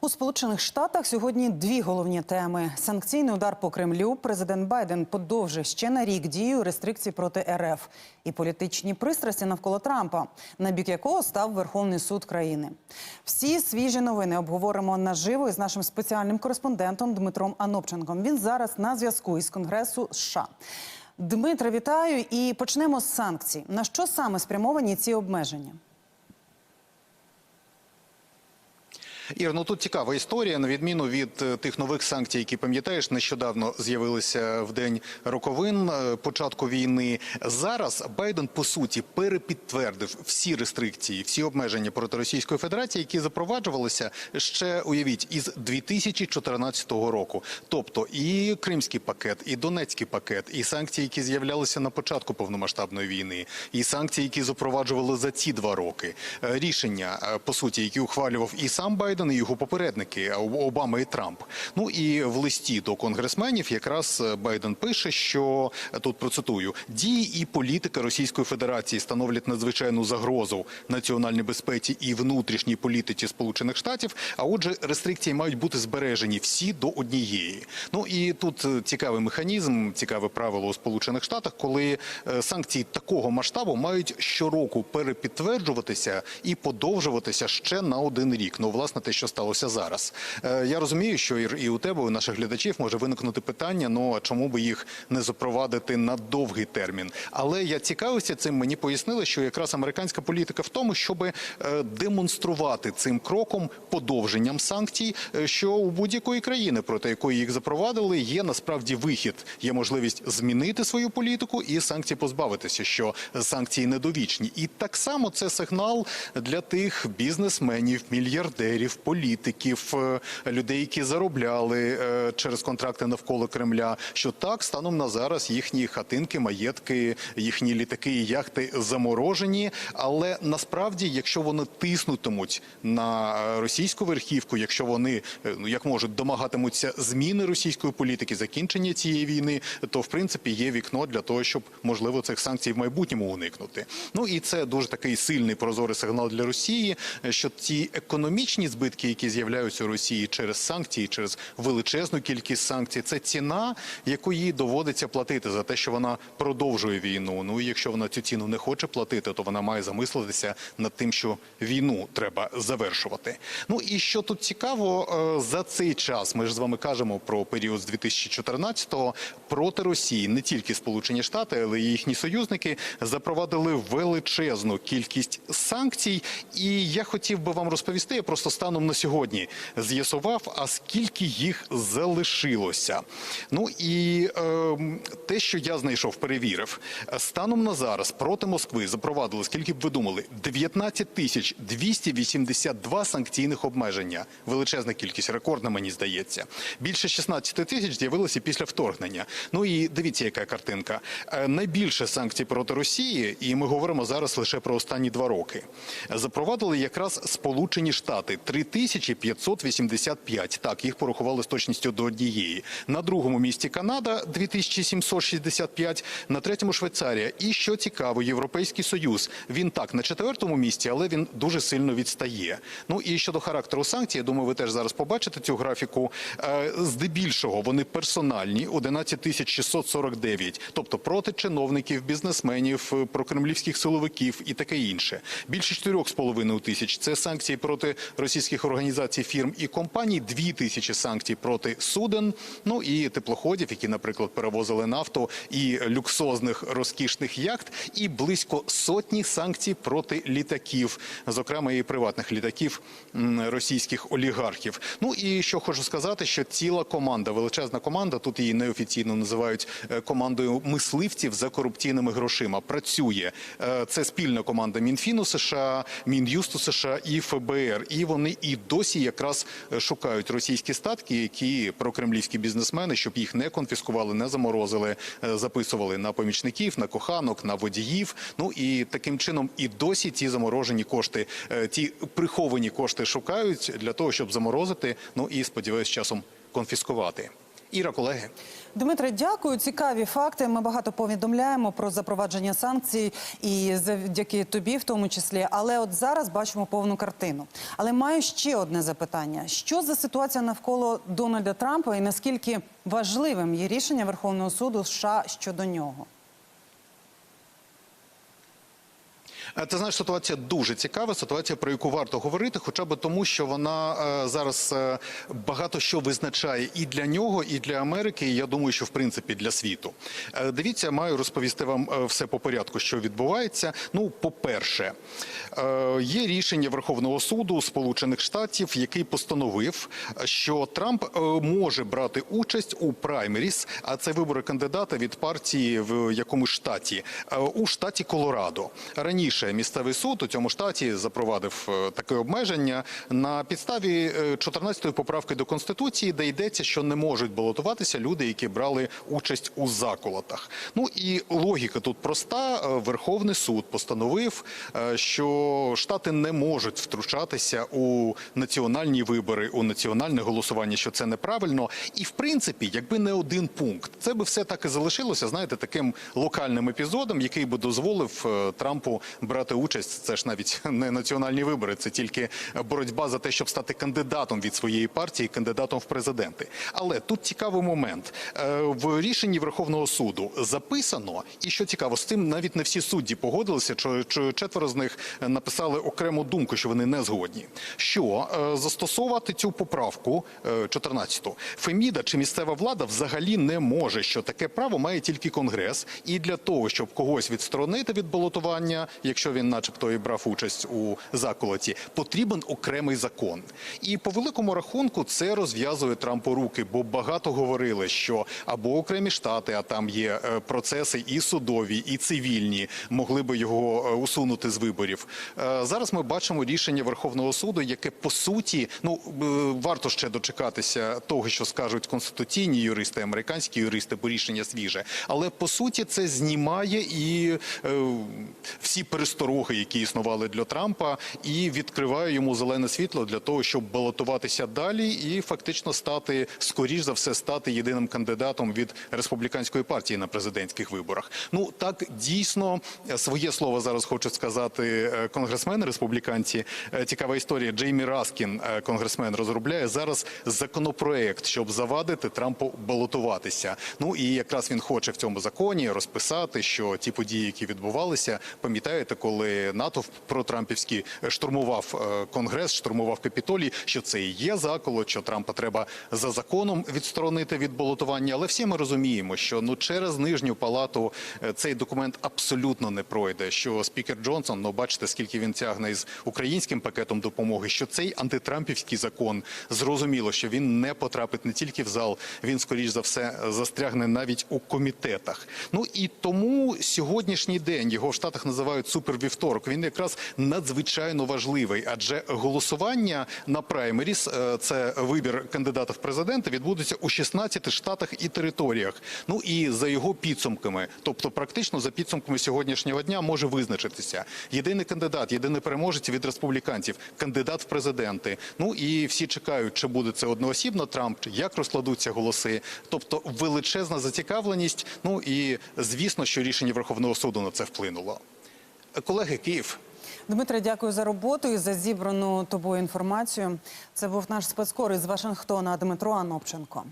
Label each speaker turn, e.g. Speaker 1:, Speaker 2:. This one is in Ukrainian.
Speaker 1: У Сполучених Штатах сьогодні дві головні теми: санкційний удар по Кремлю. Президент Байден подовжив ще на рік дію рестрикцій проти РФ і політичні пристрасті навколо Трампа, на бік якого став Верховний суд країни. Всі свіжі новини обговоримо наживо із нашим спеціальним кореспондентом Дмитром Анопченком. Він зараз на зв'язку із Конгресу США. Дмитре, вітаю і почнемо з санкцій. На що саме спрямовані ці обмеження?
Speaker 2: Ір, ну тут цікава історія. На відміну від е, тих нових санкцій, які пам'ятаєш, нещодавно з'явилися в день роковин е, початку війни. Зараз Байден по суті перепідтвердив всі рестрикції, всі обмеження проти Російської Федерації, які запроваджувалися ще уявіть із 2014 року. Тобто і Кримський пакет, і Донецький пакет, і санкції, які з'являлися на початку повномасштабної війни, і санкції, які запроваджували за ці два роки. Е, Рішення по суті, які ухвалював і сам Байден, і його попередники Обама і Трамп. Ну і в листі до конгресменів якраз е, Байден пише, що е, тут процитую дії і політика Російської Федерації становлять надзвичайну загрозу національній безпеці і внутрішній політиці Сполучених Штатів. А отже, рестрикції мають бути збережені всі до однієї. Ну і тут е, цікавий механізм, цікаве правило у Сполучених Штатах, коли санкції такого масштабу мають щороку перепідтверджуватися і подовжуватися ще на один рік. Ну, власне, те, що сталося зараз. Е, Я розумію, що і у тебе, у наших глядачів може виникнути питання: ну а чому би їх не запровадити на довгий термін? Але я цікавився цим. Мені пояснили, що якраз американська політика в тому, щоб демонструвати цим кроком подовженням санкцій, е, що у будь-якої країни, проти якої їх запровадили, є насправді вихід, є можливість змінити свою політику і санкцій позбавитися, що санкції недовічні. І так само це сигнал для тих бізнесменів, мільярдерів, політиків, е, людей, які заробляли е, через контракти навколо Кремля. Що так станом на зараз їхні хатинки, маєтки, їхні літаки і яхти заморожені. Але насправді, якщо вони тиснутимуть на е, російську верхівку, якщо вони ну як можуть домагатимуться зміни російської політики, закінчення цієї війни, то в принципі є вікно для того, щоб можливо цих санкцій в майбутньому уникнути. Ну і це дуже такий сильний прозорий сигнал для Росії, що ті економічні збитки, які з'являються Росії через санкції, через величезну кількість санкцій, це ціна, яку їй доводиться платити за те, що вона продовжує війну. Ну і якщо вона цю ціну не хоче платити, то вона має замислитися над тим, що війну треба завершувати. Ну і що тут цікаво, е, за цей час ми ж з вами кажемо про період з 2014-го, проти Росії не тільки Сполучені Штати, але й їхні союзники запровадили величезну кількість санкцій. І я хотів би вам розповісти, я просто станом на сьогодні з'ясував, а скільки їх залишилося. Ну і е, те, що я знайшов, перевірив, станом на зараз проти Москви запровадили, скільки б ви думали, 19 тисяч 282 санкційних обмеження. Величезна кількість, рекордна, мені здається. Більше 16 тисяч з'явилося після вторгнення. Ну і дивіться, яка картинка. Е, Найбільше санкцій проти Росії, і ми говоримо зараз лише про останні два роки. Запровадили якраз Сполучені Штати 3585. Так, їх порахували з точністю до однієї. На другому місці Канада 2765, на третьому Швейцарія. І що цікаво, Європейський Союз. Він так на четвертому місці, але він дуже сильно відстає. Ну і щодо характеру санкцій, я думаю, ви теж зараз побачите цю графіку. Е, Здебільшого вони персональні 11 тисяч 649, тобто проти чиновників, бізнесменів, е, прокремлівських силовиків і таке інше. Більше 4,5 тисяч це санкції проти російських організацій, фірм і компаній. 2 тисячі санкцій проти суден. Ну і теплоходів, які, наприклад, перевозили нафту і люксозних розкішних яхт, і близько сотні санкцій проти літаків, зокрема і приватних літаків російських олігархів. Ну і що хочу сказати, що ціла команда, величезна команда, тут її неофіційно називають е, командою мисливців за корупційними грошима. Працює Е, це спільна команда Мінфіну США, Мін'юсту США і ФБР. І вони і досі якраз е, шукають російські статки, які прокремлівські бізнесмени, щоб їх не конфіскували, не заморозили, е, записували на помічників, на коханок, на водіїв. Ну і таким чином і досі ці заморожені кошти, е, ті приховані кошти шукають для того, щоб заморозити. Ну і сподіваюсь, часом конфіскувати. Іра, колеги.
Speaker 1: Дмитре, дякую. Цікаві факти. Ми багато повідомляємо про запровадження санкцій і завдяки тобі, в тому числі. Але от зараз бачимо повну картину. Але маю ще одне запитання: що за ситуація навколо Дональда Трампа і наскільки важливим є рішення Верховного суду США щодо нього?
Speaker 2: Е, Ти знаєш, ситуація дуже цікава. Ситуація, про яку варто говорити, хоча б тому, що вона е, зараз е, багато що визначає і для нього, і для Америки. І я думаю, що в принципі для світу. Е, Дивіться, маю розповісти вам е, все по порядку, що відбувається. Ну, по-перше, е, є рішення Верховного суду Сполучених Штатів, який постановив, що Трамп е, може брати участь у праймеріс, а це вибори кандидата від партії в якомусь штаті е, у штаті Колорадо. Раніше місцевий суд у цьому штаті запровадив е, таке обмеження на підставі е, 14-ї поправки до конституції, де йдеться, що не можуть балотуватися люди, які брали участь у заколотах. Ну і логіка тут проста. Е, Верховний суд постановив, е, що штати не можуть втручатися у національні вибори, у національне голосування, що це неправильно. І в принципі, якби не один пункт, це би все так і залишилося. Знаєте, таким локальним епізодом, який би дозволив е, Трампу брати участь. Це ж навіть не національні вибори, це тільки боротьба за те, щоб стати кандидатом від своєї партії, кандидатом в президенти. Але тут цікавий момент Е, в рішенні Верховного суду записано, і що цікаво, з цим навіть не всі судді погодилися. Четверо з них написали окрему думку, що вони не згодні. Що е, застосовувати цю поправку е, 14-ту, Феміда чи місцева влада взагалі не може, що таке право має тільки конгрес, і для того, щоб когось відсторонити від балотування, якщо він, начебто, і брав участь у заколоті, потрібен окремий закон. І по великому рахунку це розв'язує Трампу руки, бо багато говорили, що або окремі штати, а там є е, процеси і судові, і цивільні, могли би його е, усунути з виборів. Е, Зараз ми бачимо рішення Верховного суду, яке по суті, ну варто ще дочекатися того, що скажуть конституційні юристи, американські юристи, бо рішення свіже. Але по суті це знімає і всі перестороги, які існували для Трампа, і відкриває йому зелене світло для того, щоб балотуватися далі і фактично стати скоріш за все стати єдиним кандидатом від республіканської партії на президентських виборах. Ну так дійсно е, своє слово зараз хочуть сказати е, конгресмени республіканці. Е, Цікава історія. Джеймі Раскін, конгресмен, розробляє зараз законопроект, щоб завадити Трампу балотуватися. Ну і якраз він хоче в цьому законі розписати, що ті події, які відбувалися, пам'ятаєте, коли НАТО протрампівський штурмував е, конгрес, штурмував капітолій, що це і є заколот, що Трампа треба за законом відсторонити від балотування. Але всі ми розуміємо, що ну через нижню палату е, цей документ абсолютно не пройде. Що спікер Джонсон, ну бачите, скільки він тягне із українським пакетом допомоги. Що цей антитрампівський закон зрозуміло, що він не потрапить не тільки в зал, він скоріш за все застрягне навіть у комітетах. Ну і тому сьогоднішній день його в Штатах називають супервівторок. Він якраз надзвичайно важливий, адже голосування на праймеріс, е, це вибір кандидата в президенти, відбудеться у 16 штатах і територіях. Ну і за його підсумками, тобто практично за підсумками сьогоднішнього дня, може визначитися єдиний кандидат, єдиний переможець від республіканців, кандидат в президенти. Ну і всі чекають, чи буде це одноосібно Трамп, як розкладуться голоси. Тобто величезна зацікавленість. Ну і звісно, що рішення Верховного суду на це вплинуло. Колеги, Київ.
Speaker 1: Дмитре, дякую за роботу і за зібрану тобою інформацію. Це був наш спецкор із Вашингтона Дмитро Анопченко.